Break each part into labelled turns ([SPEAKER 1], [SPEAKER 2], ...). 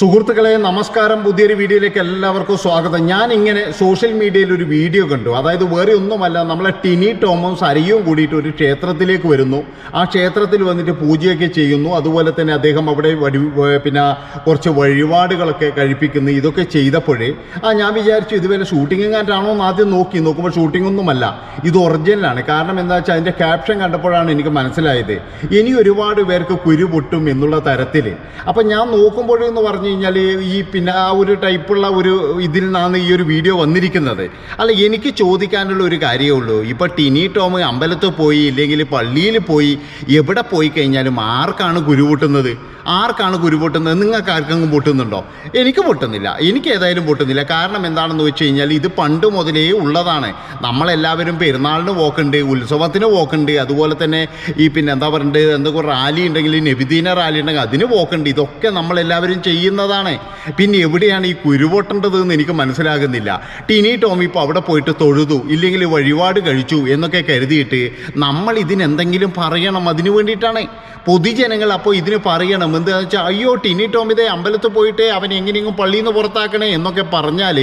[SPEAKER 1] സുഹൃത്തുക്കളെ നമസ്കാരം. പുതിയൊരു വീഡിയോയിലേക്ക് എല്ലാവർക്കും സ്വാഗതം. ഞാൻ ഇങ്ങനെ സോഷ്യൽ മീഡിയയിൽ ഒരു വീഡിയോ കണ്ടു. അതായത് വേറെ ഒന്നുമല്ല നമ്മളെ ടിനി ടോമും സരിയും കൂടിയിട്ട് ഒരു ക്ഷേത്രത്തിലേക്ക് വരുന്നു. ആ ക്ഷേത്രത്തിൽ വന്നിട്ട് പൂജയൊക്കെ ചെയ്യുന്നു. അതുപോലെ തന്നെ അദ്ദേഹം അവിടെ വഴി പിന്നെ കുറച്ച് വഴിപാടുകളൊക്കെ കഴിപ്പിക്കുന്നു. ഇതൊക്കെ ചെയ്തപ്പോഴേ ആ ഞാൻ വിചാരിച്ചു ഇതുവരെ ഷൂട്ടിംഗ് കാറ്റാണോ എന്ന് ആദ്യം നോക്കി. നോക്കുമ്പോൾ ഷൂട്ടിംഗ് ഒന്നുമല്ല ഇത് ഒറിജിനലാണ് കാരണം എന്താ വെച്ചാൽ അതിന്റെ ക്യാപ്ഷൻ കണ്ടപ്പോഴാണ് എനിക്ക് മനസ്സിലായത്. ഇനി ഒരുപാട് പേർക്ക് കുരു പൊട്ടും എന്നുള്ള തരത്തിൽ. അപ്പം ഞാൻ നോക്കുമ്പോഴെന്ന് പറഞ്ഞു കഴിഞ്ഞാൽ ഈ പിന്നെ ആ ഒരു ടൈപ്പുള്ള ഒരു ഇതിൽ നിന്നാണ് ഈ ഒരു വീഡിയോ വന്നിരിക്കുന്നത്. അല്ല എനിക്ക് ചോദിക്കാനുള്ള ഒരു കാര്യമേ ഉള്ളൂ. ഇപ്പോൾ ടിനി ടോം അമ്പലത്തിൽ പോയി ഇല്ലെങ്കിൽ പള്ളിയിൽ പോയി എവിടെ പോയി കഴിഞ്ഞാലും ആർക്കാണ് കുരു പൊട്ടുന്നത് ആർക്കാണ് കുരു പൊട്ടുന്നത്? നിങ്ങൾക്ക് ആർക്കെങ്കിലും പൊട്ടുന്നുണ്ടോ? എനിക്ക് പൊട്ടുന്നില്ല. എനിക്ക് ഏതായാലും പൊട്ടുന്നില്ല. കാരണം എന്താണെന്ന് വെച്ച് കഴിഞ്ഞാൽ ഇത് പണ്ട് മുതലേ ഉള്ളതാണ്. നമ്മളെല്ലാവരും പെരുന്നാളിന് പോക്കുണ്ട് ഉത്സവത്തിന് പോക്കുണ്ട് അതുപോലെ തന്നെ ഈ പിന്നെ എന്താ പറയുന്നത് എന്തൊക്കെ റാലി ഉണ്ടെങ്കിൽ നബിദീന റാലി ഉണ്ടെങ്കിൽ അതിന് പോക്കുണ്ട് ഇതൊക്കെ നമ്മളെല്ലാവരും ചെയ്യുന്നതാണ്. പിന്നെ എവിടെയാണ് ഈ കുരു പൊട്ടേണ്ടത് എന്ന് എനിക്ക് മനസ്സിലാകുന്നില്ല. ടിനി ടോമി ഇപ്പോൾ അവിടെ പോയിട്ട് തൊഴുതു. ഇല്ലെങ്കിൽ വഴിപാട് കഴിച്ചു എന്നൊക്കെ കരുതിയിട്ട് നമ്മൾ ഇതിനെന്തെങ്കിലും പറയണം. അതിനു വേണ്ടിയിട്ടാണ് പൊതുജനങ്ങൾ അപ്പോൾ ഇതിന് പറയണം. എന്താണെന്ന് വെച്ചാൽ അയ്യോ ടിനി ടോം ഇതേ അമ്പലത്തിൽ പോയിട്ട് അവൻ എങ്ങനെയെങ്കിലും പള്ളിയിൽ നിന്ന് പുറത്താക്കണേ എന്നൊക്കെ പറഞ്ഞാൽ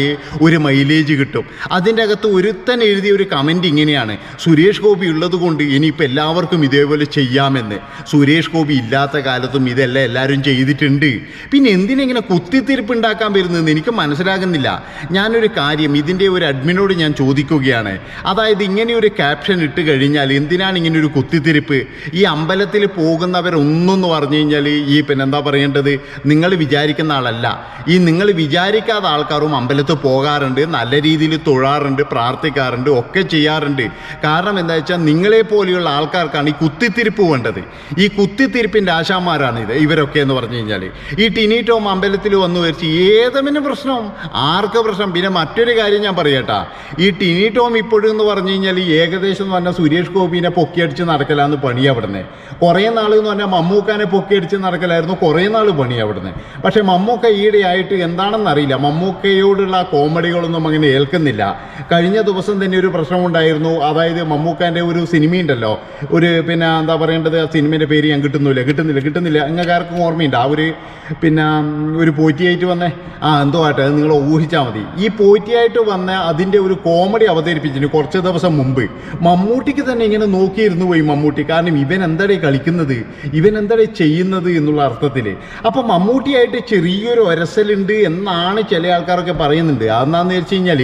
[SPEAKER 1] ഒരു മൈലേജ് കിട്ടും. അതിന്റെ അകത്ത് ഒരുത്തൻ എഴുതിയ ഒരു കമന്റ് ഇങ്ങനെയാണ്. സുരേഷ് ഗോപി ഉള്ളത് കൊണ്ട് ഇനിയിപ്പോൾ എല്ലാവർക്കും ഇതേപോലെ ചെയ്യാമെന്ന്. സുരേഷ് ഗോപി ഇല്ലാത്ത കാലത്തും ഇതെല്ലാം എല്ലാവരും ചെയ്തിട്ടുണ്ട്. പിന്നെ എന്തിനെങ്ങനെ കുത്തിത്തിരിപ്പ് ഉണ്ടാക്കാൻ വരുന്നതെന്ന് എനിക്ക് മനസ്സിലാകുന്നില്ല. ഞാനൊരു കാര്യം ഇതിന്റെ ഒരു അഡ്മിനോട് ഞാൻ ചോദിക്കുകയാണ്. അതായത് ഇങ്ങനെ ഒരു ക്യാപ്ഷൻ ഇട്ട് കഴിഞ്ഞാൽ എന്തിനാണ് ഇങ്ങനെ ഒരു കുത്തിത്തിരിപ്പ്? ഈ അമ്പലത്തിൽ പോകുന്നവരൊന്നെന്ന് പറഞ്ഞു കഴിഞ്ഞാൽ ഈ പിന്നെ എന്താ പറയേണ്ടത്? നിങ്ങൾ വിചാരിക്കുന്ന ആളല്ല. ഈ നിങ്ങൾ വിചാരിക്കാത്ത ആൾക്കാരും അമ്പലത്തിൽ പോകാറുണ്ട് നല്ല രീതിയിൽ തൊഴാറുണ്ട് പ്രാർത്ഥിക്കാറുണ്ട് ഒക്കെ ചെയ്യാറുണ്ട്. കാരണം എന്താ വെച്ചാൽ നിങ്ങളെ പോലെയുള്ള ആൾക്കാർക്കാണ് ഈ കുത്തിത്തിരിപ്പ് വേണ്ടത്. ഈ കുത്തിത്തിരിപ്പിന്റെ ആശാന്മാരാണ് ഇത് ഇവരൊക്കെ എന്ന് പറഞ്ഞു കഴിഞ്ഞാൽ ഈ ടിനീറ്റോം അമ്പലത്തിൽ വന്നു വരിച്ച് ഏതമിന് പ്രശ്നം? ആർക്ക് പ്രശ്നം? പിന്നെ മറ്റൊരു കാര്യം ഞാൻ പറയട്ടാ. ഈ ടിനീറ്റോം ഇപ്പോഴും എന്ന് പറഞ്ഞു കഴിഞ്ഞാൽ ഏകദേശം എന്ന് പറഞ്ഞാൽ സുരേഷ് ഗോപിനെ പൊക്കിയടിച്ച് നടക്കലാന്ന് പണി അവിടുന്ന് കുറേ നാൾ എന്ന് പറഞ്ഞാൽ മമ്മൂക്കാനെ പൊക്കിയടിച്ച് നടക്കലായിരുന്നു കുറേ നാൾ പണി അവിടുന്ന്. പക്ഷേ മമ്മൂക്ക ഈയിടെയായിട്ട് എന്താണെന്ന് അറിയില്ല മമ്മൂക്കയോടുള്ള കോമഡികളൊന്നും അങ്ങനെ ഏൽക്കുന്നില്ല. കഴിഞ്ഞ ദിവസം തന്നെ ഒരു പ്രശ്നമുണ്ടായിരുന്നു. അതായത് മമ്മൂക്കാന്റെ ഒരു സിനിമയുണ്ടല്ലോ ഒരു പിന്നെ എന്താ പറയേണ്ടത്? ആ സിനിമേന്റെ പേര് ഞാൻ കിട്ടുന്നില്ല കിട്ടുന്നില്ല കിട്ടുന്നില്ല. അങ്ങക്കാർക്കും ഓർമ്മയുണ്ട്. ആ ഒരു പിന്നെ ഒരു പോറ്റിയായിട്ട് വന്നേ ആ എന്തോ ആട്ടെ അത് നിങ്ങൾ ഊഹിച്ചാൽ മതി. ഈ പോറ്റിയായിട്ട് വന്ന അതിന്റെ ഒരു കോമഡി അവതരിപ്പിച്ചിന് കുറച്ച് ദിവസം മുമ്പ് മമ്മൂട്ടിക്ക് തന്നെ ഇങ്ങനെ നോക്കിയിരുന്നു പോയി മമ്മൂട്ടി. കാരണം ഇവൻ എന്താടേ കളിക്കുന്നത്? ഇവൻ എന്താടേ ചെയ്യുന്നത് എന്നുള്ള അർത്ഥത്തിൽ അപ്പം മമ്മൂട്ടിയായിട്ട് ചെറിയൊരു ഒരസലുണ്ട് എന്നാണ് ചില ആൾക്കാരൊക്കെ പറയുന്നുണ്ട്. അതെന്താണെന്ന് വെച്ച് കഴിഞ്ഞാൽ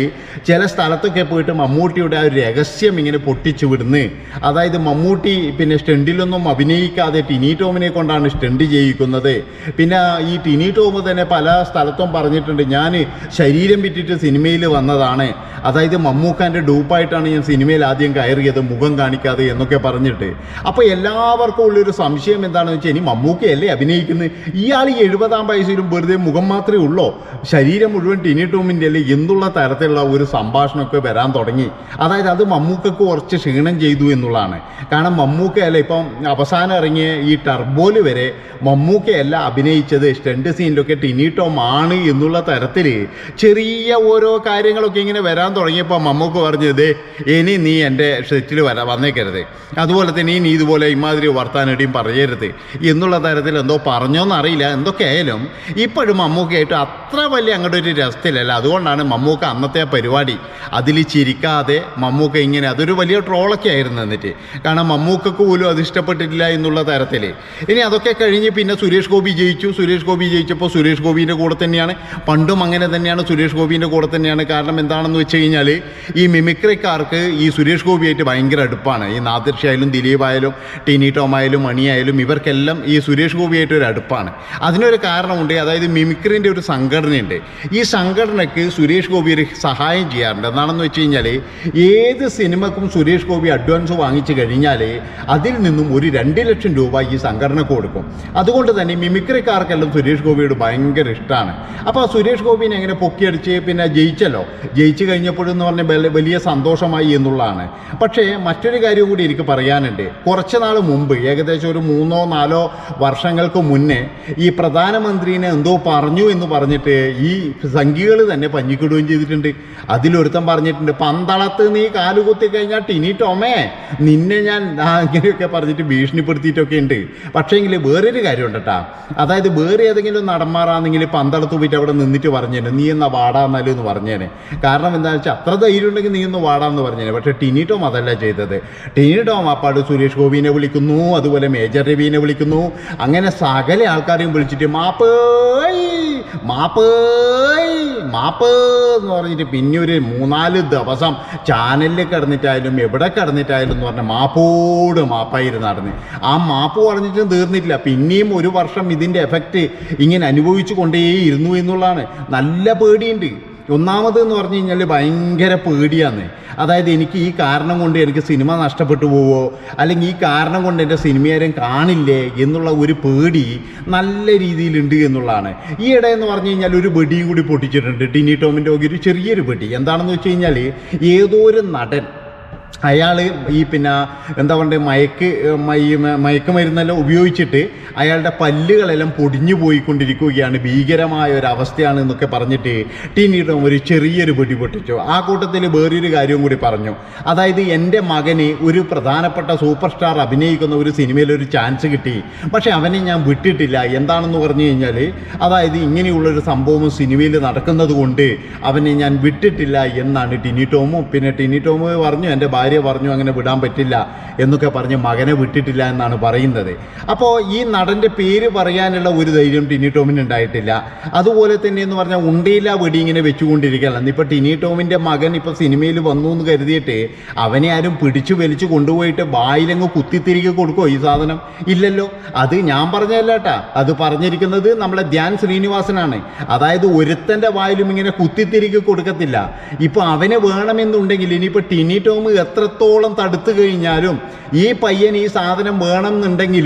[SPEAKER 1] ചില സ്ഥലത്തൊക്കെ പോയിട്ട് മമ്മൂട്ടിയുടെ ആ ഒരു രഹസ്യം ഇങ്ങനെ പൊട്ടിച്ചു വിടുന്ന്. അതായത് മമ്മൂട്ടി പിന്നെ സ്റ്റണ്ടിലൊന്നും അഭിനയിക്കാതെ ടിനി ടോമിനെ കൊണ്ടാണ് സ്റ്റണ്ട് ചെയ്യിക്കുന്നത്. പിന്നെ ഈ ടിനി ടോം തന്നെ പല സ്ഥലത്തും പറഞ്ഞിട്ടുണ്ട് ഞാൻ ശരീരം വിറ്റിട്ട് സിനിമയിൽ വന്നതാണ്. അതായത് മമ്മൂക്കാന്റെ ഡൂപ്പായിട്ടാണ് ഞാൻ സിനിമയിൽ ആദ്യം കയറിയത് മുഖം കാണിക്കാതെ എന്നൊക്കെ പറഞ്ഞിട്ട്. അപ്പോൾ എല്ലാവർക്കും ഉള്ളൊരു സംശയം എന്താണെന്ന് വെച്ചാൽ ഇനി മമ്മൂക്കയല്ലേ അഭിനയിക്കുന്നത് ഇയാൾ ഈ എഴുപതാം വയസ്സിലും വെറുതെ മുഖം മാത്രമേ ഉള്ളൂ? ശരീരം മുഴുവൻ ടിനി ടോമിന്റെ അല്ലേ? എന്നുള്ള തരത്തിലുള്ള ഒരു സംഭാഷണമൊക്കെ വരാൻ തുടങ്ങി. അതായത് അത് മമ്മൂക്കക്ക് കുറച്ച് ക്ഷീണം ചെയ്തു എന്നുള്ളതാണ്. കാരണം മമ്മൂക്കയല്ല ഇപ്പം അവസാനം ഇറങ്ങിയ ഈ ടർബോൽ വരെ മമ്മൂക്കയല്ല അഭിനയിച്ചത്. സ്റ്റണ്ട് സീനിലൊക്കെ ടിനി ടോം ആണ് എന്നുള്ള തരത്തിൽ ചെറിയ ഓരോ കാര്യങ്ങളൊക്കെ ഇങ്ങനെ വരാൻ തുടങ്ങിയപ്പോൾ മമ്മൂക്ക പറഞ്ഞത് ഇനി നീ എന്റെ സെറ്റിൽ വരാ വന്നേക്കരുത്. അതുപോലെ തന്നെ ഇനി ഇതുപോലെ ഇമാതിരി വർത്താനടിയും പറയരുത് എന്നുള്ള തരത്തിൽ എന്തോ പറഞ്ഞോന്നറിയില്ല എന്തൊക്കെ ആയാലും ഇപ്പോഴും മമ്മൂക്കയായിട്ട് അത്ര വലിയ അങ്ങോട്ട് ഒരു രസത്തിലല്ല. അതുകൊണ്ടാണ് മമ്മൂക്ക അന്നത്തെ പരിപാടി അതിൽ ചിരിക്കാതെ മമ്മൂക്ക ഇങ്ങനെ അതൊരു വലിയ ട്രോളൊക്കെ ആയിരുന്നു എന്നിട്ട്. കാരണം മമ്മൂക്കക്ക് പോലും അത് ഇഷ്ടപ്പെട്ടിട്ടില്ല എന്നുള്ള തരത്തിൽ ഇനി അതൊക്കെ കഴിഞ്ഞ് പിന്നെ സുരേഷ് ഗോപി ജയിച്ചു. സുരേഷ് ഗോപി ജയിച്ചപ്പോൾ സുരേഷ് ഗോപിന്റെ കൂടെ തന്നെയാണ്. പണ്ടും അങ്ങനെ തന്നെയാണ് സുരേഷ് ഗോപിന്റെ കൂടെ തന്നെയാണ്. കാരണം എന്താണെന്ന് വെച്ച് കഴിഞ്ഞാൽ ഈ മിമിക്രിക്കാർക്ക് ഈ സുരേഷ് ഗോപിയായിട്ട് ഭയങ്കര അടുപ്പാണ്. ഈ നാദിർഷ ആയാലും ദിലീപ് ആയാലും ടിനി ടോം ആയാലും ഇവർക്കെല്ലാം ഈ സുരേഷ് ഗോപിയായിട്ട് ഒരു അടുപ്പാണ്. അതിനൊരു കാരണമുണ്ട് അതായത് മിമിക്രിന്റെ ഒരു സംഘടനയുണ്ട്. ഈ സംഘടനയ്ക്ക് സുരേഷ് ഗോപി ഒരു സഹായം ചെയ്യാറുണ്ട്. എന്താണെന്ന് വെച്ച് കഴിഞ്ഞാൽ ഏത് സിനിമക്കും സുരേഷ് ഗോപി അഡ്വാൻസ് വാങ്ങിച്ചു കഴിഞ്ഞാൽ അതിൽ നിന്നും ഒരു രണ്ട് ലക്ഷം രൂപ ഈ സംഘടനക്ക് കൊടുക്കും. അതുകൊണ്ട് തന്നെ മിമിക്രിക്കാർക്കെല്ലാം സുരേഷ് ഗോപിയോട് ഭയങ്കര ഇഷ്ടമാണ്. അപ്പോൾ സുരേഷ് ഗോപിനെ എങ്ങനെ പൊക്കിയടിച്ച് പിന്നെ ജയിച്ചല്ലോ? ജയിച്ചു കഴിഞ്ഞപ്പോഴെന്ന് പറഞ്ഞാൽ വല- വലിയ സന്തോഷമായി എന്നുള്ളതാണ്. പക്ഷേ മറ്റൊരു കാര്യം കൂടി എനിക്ക് പറയാനുണ്ട്. കുറച്ച് നാൾ മുമ്പ് ഏകദേശം ഒരു മൂന്നോ നാലോ വർഷങ്ങൾ ദിവസങ്ങൾക്ക് മുന്നേ ഈ പ്രധാനമന്ത്രിനെ എന്തോ പറഞ്ഞു എന്ന് പറഞ്ഞിട്ട് ഈ സംഘികൾ തന്നെ പഞ്ഞിക്കിടുകയും ചെയ്തിട്ടുണ്ട്. അതിലൊരുത്തൻ പറഞ്ഞിട്ടുണ്ട് പന്തളത്ത് നീ കാലുകുത്തി കഴിഞ്ഞാൽ ടിനി ടോമേ നിന്നെ ഞാൻ അങ്ങനെയൊക്കെ പറഞ്ഞിട്ട് ഭീഷണിപ്പെടുത്തിയിട്ടൊക്കെ ഉണ്ട്. പക്ഷേങ്കിൽ വേറൊരു കാര്യമുണ്ട് കേട്ടാ അതായത് വേറെ ഏതെങ്കിലും നടന്മാരാണെങ്കിൽ പന്തളത്ത് പോയിട്ട് അവിടെ നിന്നിട്ട് പറഞ്ഞേനെ നീ എന്നാ വാടാന്നാലും എന്ന് പറഞ്ഞേനെ. കാരണം എന്താ വെച്ചാൽ അത്ര ധൈര്യം ഉണ്ടെങ്കിൽ നീ ഒന്ന് വാടാന്ന് പറഞ്ഞേനെ. പക്ഷേ ടിനി ടോം അതല്ല ചെയ്തത്. ടിനി ടോം അപ്പാട് സുരേഷ് ഗോപിനെ വിളിക്കുന്നു അതുപോലെ മേജർ രവീനെ വിളിക്കുന്നു. അങ്ങനെ സകല ആൾക്കാരെയും വിളിച്ചിട്ട് മാപ്പേയ് മാപ്പേയ് മാപ്പ് എന്ന് പറഞ്ഞിട്ട് പിന്നെ ഒരു മൂന്നാൽ ദിവസം ചാനലിൽ കിടന്നിട്ടായാലും എവിടെ കിടന്നിട്ടായാലും എന്ന് പറഞ്ഞാൽ മാപ്പോട് മാപ്പായിരുന്നു നടന്ന്. ആ മാപ്പ് പറഞ്ഞിട്ടും തീർന്നിട്ടില്ല. പിന്നെയും ഒരു വർഷം ഇതിന്റെ എഫക്റ്റ് ഇങ്ങനെ അനുഭവിച്ചു കൊണ്ടേയിരുന്നു എന്നുള്ളതാണ്. നല്ല പേടിയുണ്ട്. ഒന്നാമത് എന്ന് പറഞ്ഞു കഴിഞ്ഞാൽ ഭയങ്കര പേടിയാണ് അതായത് എനിക്ക് ഈ കാരണം കൊണ്ട് എനിക്ക് സിനിമ നഷ്ടപ്പെട്ടു പോവോ അല്ലെങ്കിൽ ഈ കാരണം കൊണ്ട് എന്റെ സിനിമയാരും കാണില്ലേ എന്നുള്ള ഒരു പേടി നല്ല രീതിയിലുണ്ട് എന്നുള്ളതാണ്. ഈ ഇട എന്ന് പറഞ്ഞു കഴിഞ്ഞാൽ ഒരു വെടിയും കൂടി പൊട്ടിച്ചിട്ടുണ്ട്. ടിനി ടോമിന്റെ ഒരു ചെറിയൊരു വെടി. എന്താണെന്ന് വെച്ച് കഴിഞ്ഞാൽ ഏതോ ഒരു നടൻ അയാൾ ഈ പിന്നെ എന്താ പറയുക മയക്ക് മയ മയക്കുമരുന്നെല്ലാം ഉപയോഗിച്ചിട്ട് അയാളുടെ പല്ലുകളെല്ലാം പൊടിഞ്ഞു പോയിക്കൊണ്ടിരിക്കുകയാണ്. ഭീകരമായ ഒരു അവസ്ഥയാണ് എന്നൊക്കെ പറഞ്ഞിട്ട് ടീനീട്ടും ഒരു ചെറിയൊരു പിടി പൊട്ടിച്ചു ആ കൂട്ടത്തിൽ വേറൊരു കാര്യവും കൂടി പറഞ്ഞു. അതായത് എന്റെ മകന് ഒരു പ്രധാനപ്പെട്ട സൂപ്പർ സ്റ്റാർ അഭിനയിക്കുന്ന ഒരു സിനിമയിൽ ഒരു ചാൻസ് കിട്ടി. പക്ഷേ അവനെ ഞാൻ വിട്ടിട്ടില്ല. എന്താണെന്ന് പറഞ്ഞു കഴിഞ്ഞാൽ അതായത് ഇങ്ങനെയുള്ളൊരു സംഭവം സിനിമയിൽ നടക്കുന്നത് കൊണ്ട് അവനെ ഞാൻ വിട്ടിട്ടില്ല എന്നാണ് ടിനി ടോമും. പിന്നെ ടിനി ടോമ് പറഞ്ഞു എന്റെ ഭാര്യ പറഞ്ഞു അങ്ങനെ വിടാൻ പറ്റില്ല എന്നൊക്കെ പറഞ്ഞ് മകനെ വിട്ടിട്ടില്ല എന്നാണ് പറയുന്നത്. അപ്പോൾ ഈ നടന്റെ പേര് പറയാനുള്ള ഒരു ധൈര്യം ടിനി ടോമിന് ഉണ്ടായിട്ടില്ല. അതുപോലെ തന്നെ എന്ന് പറഞ്ഞാൽ ഉണ്ടയില്ല വെടി ഇങ്ങനെ വെച്ചുകൊണ്ടിരിക്കുകയല്ല ഇപ്പോൾ ടിനി ടോമിന്റെ മകൻ ഇപ്പോൾ സിനിമയിൽ വന്നു എന്ന് കരുതിയിട്ട് അവനെ ആരും പിടിച്ചു വലിച്ചു കൊണ്ടുപോയിട്ട് വായിലങ്ങ് കുത്തിത്തിരികെ കൊടുക്കുമോ ഈ സാധനം? ഇല്ലല്ലോ. അത് ഞാൻ പറഞ്ഞതല്ലാട്ടാ അത് പറഞ്ഞിരിക്കുന്നത് നമ്മളെ ധ്യാൻ ശ്രീനിവാസനാണ്. അതായത് ഒരുത്തന്റെ വായിലും ഇങ്ങനെ കുത്തിത്തിരികെ കൊടുക്കത്തില്ല. ഇപ്പോൾ അവനെ വേണമെന്നുണ്ടെങ്കിൽ ഇനിയിപ്പോൾ ടിനി ടോം എത്രത്തോളം തടുത്തു കഴിഞ്ഞാലും ഈ പയ്യൻ ഈ സാധനം വേണമെന്നുണ്ടെങ്കിൽ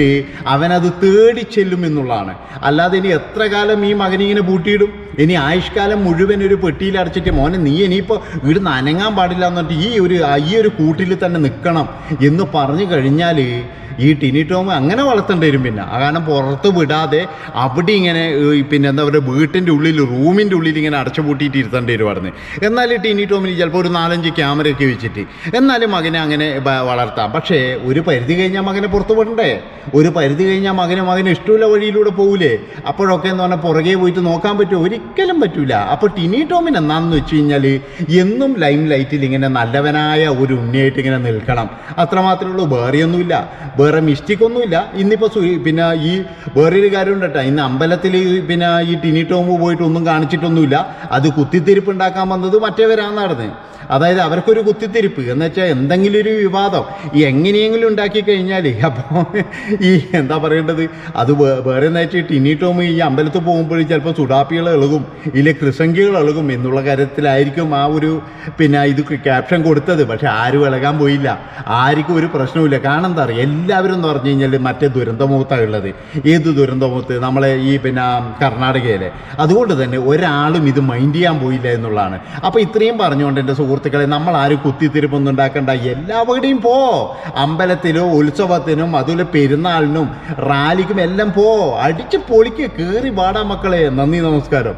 [SPEAKER 1] അവനത് തേടി ചെല്ലും എന്നുള്ളതാണ്. അല്ലാതെ ഇനി എത്ര കാലം ഈ മകനിങ്ങനെ പൂട്ടിയിടും? ഇനി ആയുഷ്കാലം മുഴുവൻ ഒരു പെട്ടിയിൽ അടച്ചിട്ട് മോനെ നീ ഇനിയിപ്പോൾ ഇവിടുന്ന് അനങ്ങാൻ പാടില്ല എന്നിട്ട് ഈ ഒരു ഈ ഒരു കൂട്ടിൽ തന്നെ നിൽക്കണം എന്ന് പറഞ്ഞു കഴിഞ്ഞാൽ ഈ ടിനി ടോം അങ്ങനെ വളർത്തേണ്ടി വരും പിന്നെ. കാരണം പുറത്ത് വിടാതെ അവിടെ ഇങ്ങനെ പിന്നെ എന്താ പറയുക വീട്ടിന്റെ ഉള്ളിൽ റൂമിന്റെ ഉള്ളിൽ ഇങ്ങനെ അടച്ചു പൂട്ടിയിട്ട് ഇരുത്തേണ്ടി വരുമായിരുന്നു എന്നാൽ ടിനി ടോമിന് ചിലപ്പോൾ ഒരു നാലഞ്ച് ക്യാമറയൊക്കെ വെച്ചിട്ട്. എന്നാലും മകനെ അങ്ങനെ വളർത്താം. പക്ഷേ ഒരു പരിധി കഴിഞ്ഞാൽ മകനെ പുറത്ത് വിടണ്ടേ? ഒരു പരിധി കഴിഞ്ഞാൽ മകനെ മകന് ഇഷ്ടമുള്ള വഴിയിലൂടെ പോകില്ലേ അപ്പോഴൊക്കെ എന്ന് പറഞ്ഞാൽ പുറകെ പോയിട്ട് നോക്കാൻ പറ്റുമോ? ഒരിക്കലും പറ്റൂല. അപ്പോൾ ടിനി ടോമിന് എന്നാന്ന് വെച്ച് കഴിഞ്ഞാൽ എന്നും ലൈം ലൈറ്റിൽ ഇങ്ങനെ നല്ലവനായ ഒരു ഉണ്ണിയായിട്ട് ഇങ്ങനെ നിൽക്കണം. അത്രമാത്രമേ ഉള്ളൂ. വേറെയൊന്നുമില്ല. വേറെ മിസ്റ്റേക്ക് ഒന്നുമില്ല. ഇന്നിപ്പോൾ പിന്നെ ഈ വേറൊരു കേട്ടോ ഇന്ന് അമ്പലത്തിൽ പിന്നെ ഈ ടിനി ടോമ്പ് പോയിട്ട് ഒന്നും കാണിച്ചിട്ടൊന്നുമില്ല. അത് കുത്തിത്തിരിപ്പ് ഉണ്ടാക്കാൻ വന്നത് മറ്റേവരാണ് നടന്നത് അതായത് അവർക്കൊരു കുത്തിത്തിരിപ്പ്. എന്ന് വെച്ചാൽ എന്തെങ്കിലും ഒരു വിവാദം. ഈ എങ്ങനെയെങ്കിലും ഉണ്ടാക്കി കഴിഞ്ഞാൽ അപ്പോൾ ഈ എന്താ പറയേണ്ടത്? അത് വേറെ വെച്ചാൽ ടിനി ടോം ഈ അമ്പലത്തിൽ പോകുമ്പോൾ ചിലപ്പോൾ സുഡാപ്പികൾ ഇളകും ഇല്ലെ കൃസംഗികൾ ഇളകും എന്നുള്ള കാര്യത്തിലായിരിക്കും ആ ഒരു പിന്നെ ഇത് ക്യാപ്ഷൻ കൊടുത്തത്. പക്ഷെ ആരും ഇളകാൻ പോയില്ല. ആർക്കും ഒരു പ്രശ്നവുമില്ല. കാരണം എന്താ പറയുക എല്ലാവരും പറഞ്ഞു കഴിഞ്ഞാൽ മറ്റേ ദുരന്തമുഖത്താണ് ഉള്ളത് ഏത് ദുരന്തമുഖത്ത് നമ്മളെ ഈ പിന്നെ കർണാടകയിലെ. അതുകൊണ്ട് തന്നെ ഒരാളും ഇത് മൈൻഡ് ചെയ്യാൻ പോയില്ല എന്നുള്ളതാണ്. അപ്പോൾ ഇത്രയും പറഞ്ഞുകൊണ്ട് എന്റെ സുഹൃത്തുക്കളെ നമ്മൾ ആരും കുത്തിത്തിരിപ്പൊന്നും ഉണ്ടാക്കണ്ട. എല്ലാവരുടെയും പോ. അമ്പലത്തിലും ഉത്സവത്തിനും അതുപോലെ പെരുന്നാളിനും റാലിക്കും എല്ലാം പോ. അടിച്ച് പൊളിക്ക് കയറി വാടാ മക്കളെ. നന്ദി നമസ്കാരം.